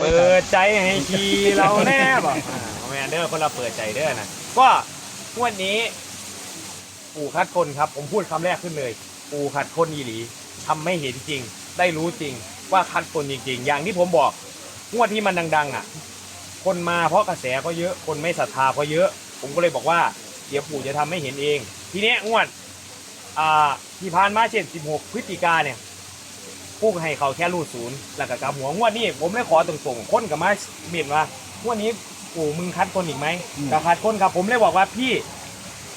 เปิดใจให้ทีเราแน่บอกอ่าแมนเดอร์คนเราเปิดใจเด้อนะก็งวดนี้ ปู่คัดคนครับ ผมพูดคำแรกขึ้นเลย ปู่คัดคนอีหลีทำไม่เห็นจริง ได้รู้จริงว่าคัดคนจริงๆ อย่างที่ผมบอก งวดที่มันดัง ๆ อะ คนมาเพราะกระแสก็เยอะคนไม่ศรัทธาก็เยอะ ผมก็เลยบอกว่าเดี๋ยวปู่จะทำให้เห็นเอง ทีเนี้ยงวด อ่าที่ผ่านมาเช่น 16 พฤศจิกาเนี่ย พูดให้เขาแค่รูดศูนย์แล้วก็กลับหัวงวดนี้ผมเลยขอตรงๆคนกับมาเมียนว่างวดนี้ปู่มึงคัดคนอีกไหมอืมก็คัดคนครับผมเลยบอกว่าพี่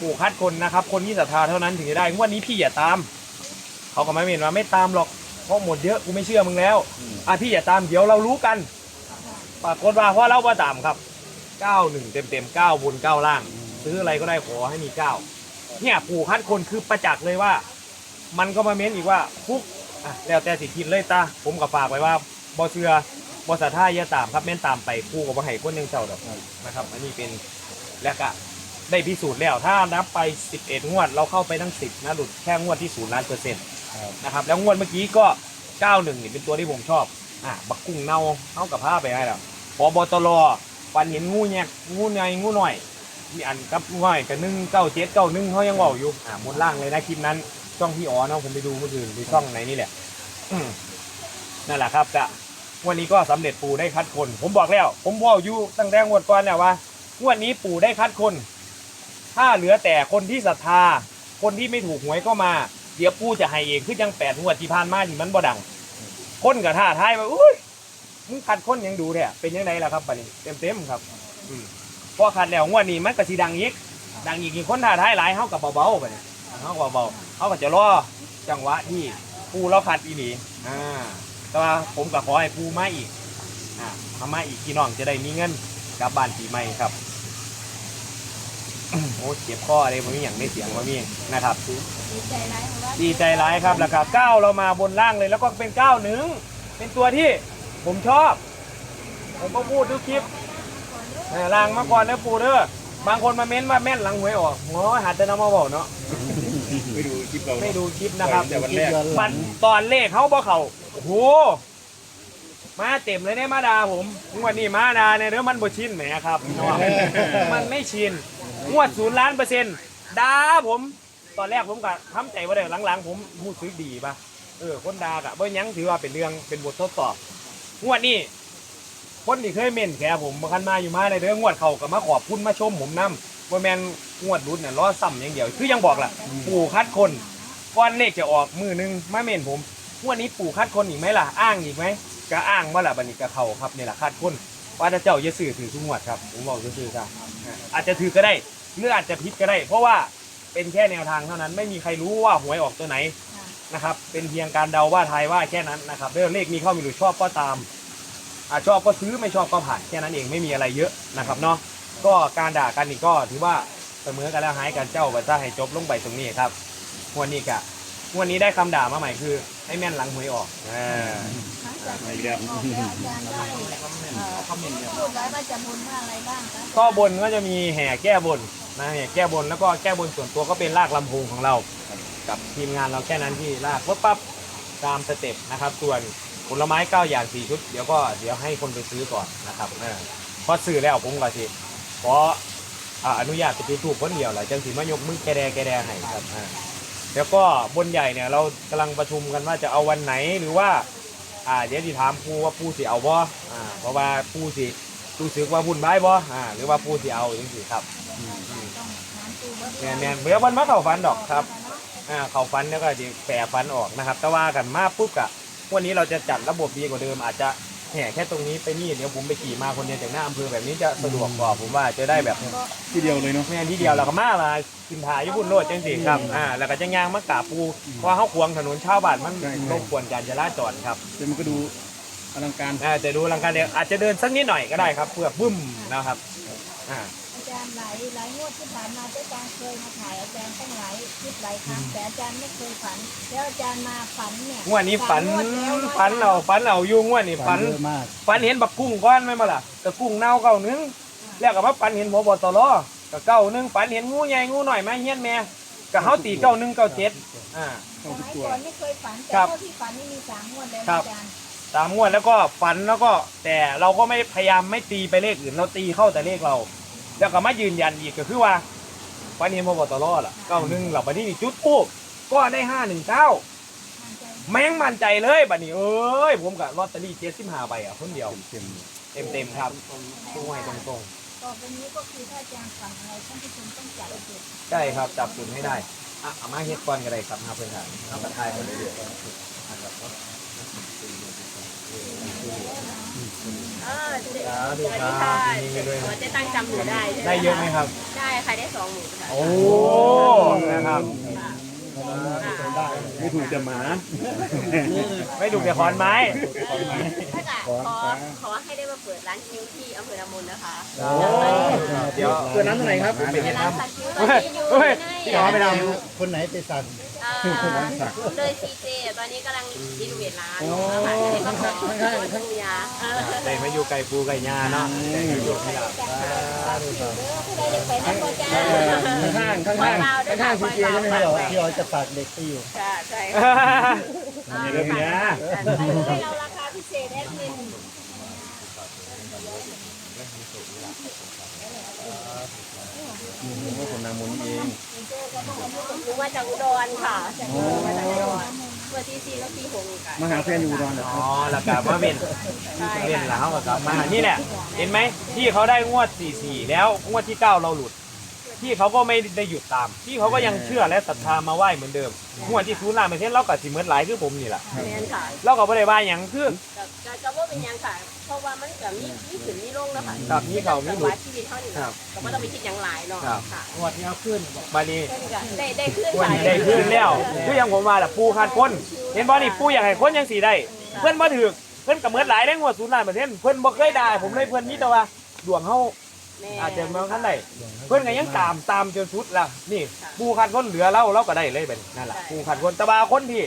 ปู่คัดคนนะครับ คนที่ศรัทธาเท่านั้นถึงจะได้งวดนี้พี่อย่าตาม เขาก็มาเมียนว่าไม่ตามหรอกเพราะหมดเยอะกูไม่เชื่อมึงแล้วอะพี่อย่าตามเดี๋ยวเรารู้กันปรากฏว่าเพราะเราประตามครับ9 1เต็มเต็มๆ9บน9ล่าง ซื้ออะไรก็ได้ขอให้มีเก้าเนี่ยปู่คัดคนคือประจักษ์เลยว่า มันก็มาเม้นอีกว่าฟุก อะแล้วแต่สิคิดเลยตาผมก็ฝากไว้ว่าบอเสือบอสาท่าอย่าตามครับแม่นตามไปคู่กับว่าให้คนหนึ่งเจ้าดอกนะครับ อันนี้เป็นแล้วก็ได้พิสูจน์แล้วถ้านับไป 11 งวด เราเข้าไปทั้ง 10 นะหลุดแค่งวดที่0ล้านเปอร์เซ็นต์นะครับแล้วงวดเมื่อกี้ก็ 91นี่เป็นตัวที่ผมชอบอะบักกุ้งเน่าเข้ากับผ้าไปให้แล้วพอบตรปันเห็นงูแงกงูใหญ่งูหน่อยมีอันกับง่อยกับนึ่งเก้าเจ็ดเก้านึ่งเขายังบอกอยู่อ่าบนล่างเลยนะคลิปนั้น ช่องพี่อ๋อเนาะผมไปดูเมื่อคืนดูช่องไหนนี่แหละนั่นแหละครับกะวันนี้ก็สำเร็จปู่ได้คัดคน ผมบอกแล้ว ผมบอกอยู่ตั้งแต่งวดก่อนแล้วว่างวดนี้ปู่ได้คัดคน ถ้าเหลือแต่คนที่ศรัทธา คนที่ไม่ถูกหวยก็มา เดี๋ยวปู่จะให้เองคือยังแปดงวดที่ผ่านมาที่มันบ่ดัง คนกับท่าทายว่าอุ้ยมึงคัดคนยังดูแท้เป็นยังไงล่ะครับบัดนี้เต็มๆครับอืมพอขัดแล้วงวดนี้มันก็สิดังอีกดังอีกคนท่าท้ายหลายเฮากับเบาๆไปเนี่ย เฮากับเบาๆเฮาก็จะรอจังหวะที่ปูเราขัดอีหลีอ่าแต่ว่าผมก็ขอให้ปูมาอีกอ่ามามาอีกพี่น้องจะได้มีเงินกลับบ้านปีใหม่ครับ โอ้เจ็บคอเลยมันมีอย่างไม่เสียงมันมีนะครับดีใจร้ายของว่าดีใจร้ายครับแล้วก็ก้าวเรามาบนล่างเลย แล้วก็เป็นก้าวหนึ่งเป็นตัวที่ผมชอบ ผมก็พูดทุกคลิปล่างมาก่อนนะปูเด้อบางคนมาเม้นว่าแม่นหลังหวยออกหัวหัดจะนำมาบอกเนาะ ลิปเราไม่ดูคลิปนะครับแต่วันแรกมันตอนเลขเขาบ่เขาโอ้โหมาเต็มเลยเนี่ยมาดาผมงวดนี้มาดาเนี่ยเดี๋ยวมันบ่ชินแหมครับน้องมันไม่ชินงวดศูนย์ล้านเปอร์เซ็นต์ดาผม ตอนแรกผมก็ทำใจว่าได้หลังๆ ผมรู้สึกดีป่ะเออคนดากะบ่หยังถือว่าเป็นเรื่องเป็นบททดสอบงวดนี้คนที่เคยเม่นแค่ผมมาคันมาอยู่มาเลยเด้องวดเขาก็มาขอบคุณมาชมผมนํว่าแมน งวดรุดเนี่ยล้อซ้ำอย่างเดียว คือยังบอกแหละปู่คัดคนก้อนเลขจะออกมือหนึงมาเม่นผมงวดนี้ปู่คัดคนอีกไหมล่ะอ้างอีกไหมก็อ้างว่าล่ะบัดนี้ก็เขาครับนี่แหละคัดคนว่าถ้าเจ้าจะสื่อถือทุกงวดครับผมบอกจะสื่อครับอ่าอาจจะถือก็ได้หรืออาจจะผิดก็ได้ เพราะว่าเป็นแค่แนวทางเท่านั้น ไม่มีใครรู้ว่าหวยออกตัวไหนนะครับ เป็นเพียงการเดาว่าทายว่าแค่นั้นนะครับเรื่องเลขมีเข้ามีหลุดชอบก็ตามอาชอบก็ซื้อไม่ชอบก็ผ่านแค่นั้นเองไม่มีอะไรเยอะนะครับเนาะก็การด่ากันนี่ก็ถือว่า เสมอกันแล้วหายกันเจ้าก็จะให้จบลงไปตรงนี้ครับงวันนี้กะงวันนี้ได้คำด่ามาใหม่คือ ให้แม่นหลังหวยออกอ่าหลังจากที่ออกแล้วอาจารย์ได้เอ่อพูดไว้ว่าจะบุญว่าอะไรบ้างคะก็บนก็จะมีแห่แก้บนนะแห่แก้บนแล้วก็แก้บนส่วนตัวก็เป็นลากลำโพงของเรา กับทีมงานเราแค่นั้นที่ลากปุ๊บปั๊บตามสเต็ปนะครับ ส่วนผลไม้เก้าอย่างสี่ชุด เดี๋ยวก็เดี๋ยวให้คนไปซื้อก่อนนะครับเออพอซื้อแล้วผมก็สิขอ อ่าอนุญาตไปที่ถูกคนเดียวแหละจังสีมายกมือแกแดแกแดให้ครับอ่าแล้วก็บนใหญ่เนี่ยเรากำลังประชุมกันว่าจะเอาวันไหนหรือว่า อ่าเดี๋ยวที่ถามปูว่าปูสิเอาบ่อ่าเพราะว่าปูสิรู้สึกว่าบุญบายบ่อ่าหรือว่าปูสิเอาจังสีครับต้องถามตูว่าแม่นแม่นเดี๋ยวมันมาเข้าฝันดอกครับ อ่าเขาฟันแล้วก็จะแปรฟันออกนะครับ แต่ว่ากันมาปุ๊บกะวันนี้เราจะจัดระบบดีกว่าเดิมอาจจะ แห่แค่ตรงนี้ไปนี่เดี๋ยวผมไปขี่มาคนเดียวจากหน้าอำเภอแบบนี้จะสะดวกกว่าผมว่าจะได้แบบทีเดียวเลยเนาะ แม่นที่เดียวเราก็มามากินทาญี่ปุ่นโลดจังสิครับอ่าแล้วก็จะย่างมะกาปูเพราะว่าเขาขวางถนนชาวบ้านมันรบกวนการจราจรครับแต่มันก็ดูอลังการ อ่าจะดูลังการเดียวอาจจะเดินสักนิดหน่อยก็ได้ครับเพื่อบึ้มนะครับอ่าอาจารย์หลายหลายงวดที่ผ่านมาอาจารย์เคยมาถ่ายอาจารย์ตั้งหลายคลิปหลายครั้งแต่อาจารย์ไม่เคยฝัน แล้วอาจารย์มาฝันเนี่ยงวดนี้ฝันสามงวดแล้วฝันเราฝันเราอยู่งวดนี้ฝัน เยอะมาก ฝันเห็นบักกุ้งก้อนไหมมาล่ะกะกุ้งเน่าเก่านึงแล้วก็มาฝันเห็นพบตรกะเก้านึงฝันเห็นงูใหญ่งูหน่อยมาเฮี้ยนแม่กะเฮาตีเก้านึงเก้าเจ็ดอ่าเข้าสทุกมัยตัวก่อนไม่เคยฝันแต่ครับเท่าที่ฝันนี่มีสามงวดแล้วครับ อาจารย์ตตามงวดแล้วก็ฝันแล้วก็ แต่เราก็ไม่พยายามไม่ตีไปเลขอื่นเราตีเข้าแต่เลขเรา แล้วก็มายืนยันอีกก็คือว่าวันนี้พบตรล่ะเก้าหนึ่งเราไปที่จุดทูบก็ได้ห้าหนึ่งเก้ามั่นใจแม่งมั่นใจเลยบัดนี้เอ้ยผมกับลอตเตอรี่เจ็ดสิบห้าใบอะคนเดียวเต็มเต็มเต็มๆครับตรงไหนตรงตรงต่อไปนี้ก็คือถ้าอาจารย์สั่งอะไรท่านผู้ชมต้องจัดจุดๆใช่ครับจับจุดให้ได้อะเอามาเฮ็ดก่อนก็ได้ครับมาเพื่อนครับเอากระทายมาเรื่อย เออเจ๊ๆสาธุสวัสคดีรัค่ะบยินดีด้วยเออเจ๊ตั้งจำหนูได้ใช่หมได้เยอะไหมครับ ได้ค่ะได้สองหมื่นค่ะ โอ้นะครับไม่ถูกจะหมา ไม่ดูแต่ขอนไม้ ถ้าเกิดขอขอให้ได้มาเปิดร้านคิ้วที่อำเภอละมุนนะคะโอ้เดี๋ยวเกิดน้ำอะไรครับเป็นเฮ็ดร้านน้ำสักคิ้วตอนนี้อยู่เฮ้ยในพี่ขอไปดคนไหนไปสั่งเอ่อเลยซีเจตอนนี้กำลังรีโนเวทร้านค่ะจะได้มาขอดูยาเออได้มาอยู่ไก่ปูไก่ยาเนาะได้มาอยู่ที่เราเด้อผู้ใดอยากไปนั่งก็จ้าข้างข้างข้างข้างข้างซีเจใช่ไหมที่ครับเราที่เราจะฝากเด็กไปอยู่ค่ะใช่ค่ะเริ่มเนี้ยให้เราราคาพิเศษแอดมิน คนนางมุนเองหนูมาจากอุดรค่ะมาจากอุดรเมื่อที่ซีแล้วที่หงกันมาหาแฟนอยู่อุดรเหรออ๋อแล้วกลับมาเป็นใช่เล่นค่ะ แล้วก็กลับมานี่แหละ เห็นไหมที่เขาได้งวด 44 แล้วงวดที่ 9 เราหลุด ที่เขาก็ไม่ได้หยุดตามที่เขาก็ยังเชื่อและศรัทธามาไหว้เหมือนเดิมงวดที่ศูนย์ล้านเปอร์เซ็นต์เรากับสิเหมือนหลายคือผมนี่แหละแมนค่ะเราก็ไม่ได้ว่าอย่างคือ กับกับว่าเป็นยังค่ะ เพราะว่ามันกับมีมีขึ้นมีลงแล้วค่ะครับมีเก่ามีหลุดจังหวะชีวิตเท่านี้ครับก็ไม่ต้องไปคิดอย่างหลายเนาะครับ ค่ะงวดนี้เอาขึ้นบานี้ได้ได้ขึ้นวันนี้ได้ขึ้นแล้วคืออย่างผมมาแหละปูขาดคนเห็นบ่นี่ปูอยากให้คนยังสีได้ เพื่อนบ่ถือเพื่อนกับเหมือนหลายได้งวดศูนย์ล้านเปอร์เซ็นต์เพื่อนบ่เคยได้ผมเลยเพื่อนนี่แต่ว่าดวงเฮาแม่ อาจจะมาขั้นใดเพื่อนก็ยังตามตามจนสุดละนี่ปูขันคนเหลือเล่าเราก็ได้เลยเป็นนั่นแหละปูขันคนแตะบาคนที่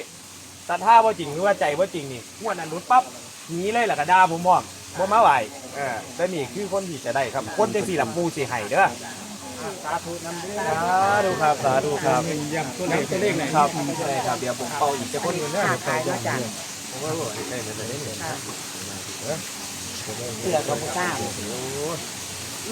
ตัดท่าว่าจริงหรือว่าใจว่าจริงนี่งวดนั้นรุดปั๊บหนีเลยล่ะก็ด่าผมพร้อมบ่มาไหวเออแต่นี่คือคนที่จะได้ครับ คนจังสี่ลำปูสิให้เด้อสาธุนำด้วยสาธุครับสาธุครับย้ำตัวเลขตัวเลขไหนครับใช่ครับเดี๋ยวผมเป่าอีกจะคนอื่นเด้อไปด้วยกันผมว่าโอ้ยได้เลยได้เลยนะเสือกับบุก้า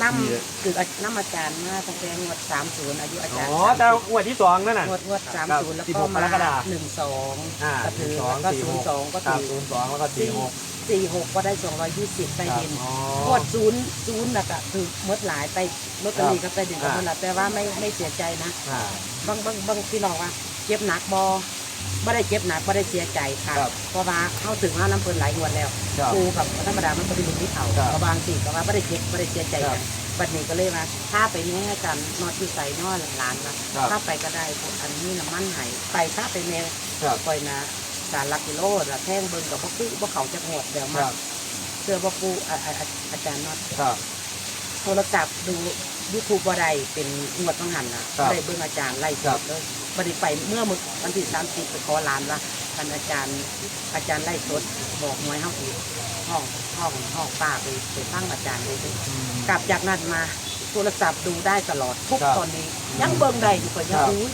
น้ำคือน้ำอาจารย์มาตั้งแต่งวดสามศูนย์อายุอาอ๋จารย์อแต่งวดที่สองนั่นน่ะงวดงวดสามศูนย์แล้วสิบก็หกกมารกฎาคมหนึ่งสองอ่าก็ถือสองก็สี่ศูหนกย์สองก็ครัถืบอศูนย์สองแล้วก็สี่หกสี่หกก็ได้สองร้อยยี่สิบใต้ดินอ๋องวดศูนย์ศูนย์น่ะก็ถือเมดหลายไปลอตเตอรี่ก็ใต้ดินกับอ่ามันละแต่ว่าไม่ไม่เสียใจนะอ่าบางบางบางพี่น้องว่าเจ็บหนักบอ ไม่ได้เจ็บหนักไม่ได้เสียใจค่ะครับเพราะว่าเข้าถึงว่าน้ำเพลินหลายงวดแล้วครับกูกับธรรมดามันปฏิบัติที่เขาครับ ก็บางสิ่งก็ว่าไม่ได้เจ็บไม่ได้เสียใจครักับนบัดนี้ก็เลยว่าถ้าไปแม่กันนอนที่ใส่นอนหลานมาครับถ้าไปก็ได้พวกอันนี้น้ำมันไหายไปถ้าไปแม่ครับ ปล่อยนะสารลักกิโลละแท่งเบิ่งกับพวกคือพวกเขาจะหดเดี๋ยวคมารับเสื้อพวกปูอ่าอ่าอ่าอาจารย์นอด ครับ โทรศัพท์ดูยูทูบว่าใดเป็นงวดต้องหันนะครับได้เบิ่งอาจารย์ไล่สครัดบเลย บัดนี้ไปเมื่อมึกวันที่สามสิบไปขอลานว่าท่านอาจารย์ อาจารย์ไล่สดบอกหวยเฮาอีกห้องห้องห้องป้าไปไปฟังอาจารย์เลยกลับจากนั้นมาโทรศัพท์ดูได้ตลอดทุกครับตอนนี้ ยังเบิ่งได้อยู่ก็ยังครับอุ้ย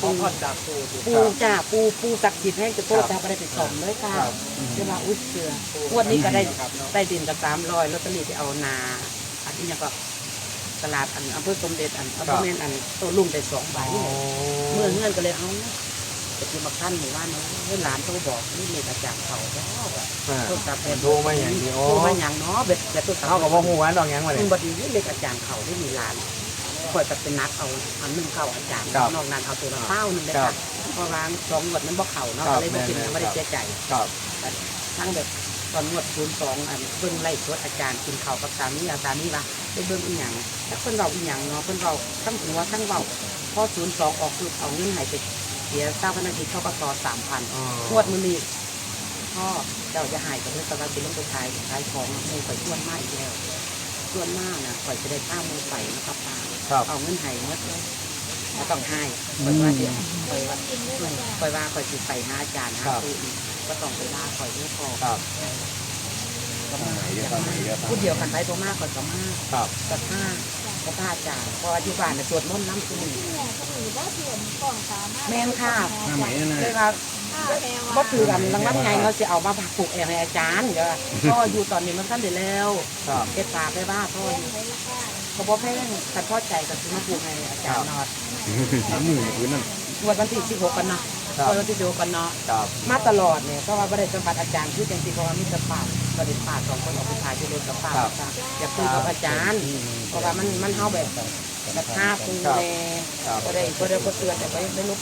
ขอพรจากปูปูจ้าปูปูศักดิ์สิทธิ์ให้จะโทษจ้าไม่ได้ไปส่งเลยค่ะครับ เวลาอุ้ยเสือวดนี้ก็ได้ได้ดินกับสามร้อยลอตเตอรี่ที่เอานา อันนี้ยังก็ ตลาดอันอำเภอสมเด็จอันอำเภอเมนอันโตลุงได้สองใบเมื่อเงื่อนก็เลยเอาจะกินมาขั้นหมู่บ้านเนาะเพื่อนหลานโตบอกนี่เลยอาจารย์เขาแล้วอะโทรศัพท์โทรมาอย่างนี้โอ้โทรมาอย่างเนาะเบ็ดเบ็ดโทรศัพท์เท่ากับว่าหูหวานดอกหยังมาเลคุยณบดีนี่เล็กอาจารย์เขาได้มีร้านคอยจะเป็นนักเอาอันหนึ่งเข้าอาจารย์ครับนอกนั้นเอาตัวละเต้าหนึ่งเลยครัค่ะบเพราะวางสองหวดมันบ่เข่าเนาะครับก็เลยบ่กินแม่นๆไม่ได้เสียใจครับทั้งแบบตอนงวดศูนย์สองอันเบิ่งไล่สวดอาจารย์กินข้าวกับสามีอาสามีว่า ไปเบิ่งอีหยังแล้วเพิ่นเว้าอีหยังเนาะเพิ่นเว้าทั้งหัวทั้งเว้าพอศูนย์สองออกคือเอาเงินให้ไปเสียเจ้าพนักงานเข้ากสสามพันอ๋องวดมื้อนี้พ่อเจ้าจะหายกับเรื่องตะวันเป็นลงไปขายขายของมูไปชวนมาอีกแล้วชวนมาน่ะข่อยจะได้ข้าวมูไปนะครับป้าครับ เอาเงินให้หมดเลยไม่ต้องให้ข่อยว่าเดี๋ยวข่อยว่าข่อยว่าข่อยสิไปหาอาจารย์หาครับครูอีกก็ต้องไปว่าข่อยไม่พอ ครับ ก็มาไหนเยอะครับไหนเยอะครับพูดเดียวกันไปตัวมากข่อยก็มากครับกับห้าก็พระอาจารย์พออธิบานน่ะสวดมนต์น้ำซุ่มแม่ก็ถือว่าส่วนกล่องสามารถแม่นค่ะหน้าไหมนั่นเลน่ะยว่าก็คือกันรางวัลไงเราจะเอามาปลูกเองให้อาจารย์เดี๋ยวพ่ออยู่ตอนนี้มันขั้นเดียวแล้วครับเก็บปากได้ว่าพ่ออยู่เขาบอกแพงแต่พ่อใจกับซื้อมาปลูกให้อาจารย์นอดน้ำมือพื้นนั่นวันวันที่16กันเนาะ ครับวันที่16กันเนาะครับมาตลอดเนี่ยเพราะว่าประเด็นสัมผัสอาจารย์คือจังซี่เพราะว่ามีแต่ป่าประเด็นป่าสองคนออกไปถ่ายที่รถกับป่าจ้ะอยากคุยกับอาจารย์ เพราะว่ามันมันเฮาแบบแบบภาพปูแลครับ ก็ได้ก็ได้ก็เตือนแต่ก็ยังได้ลบ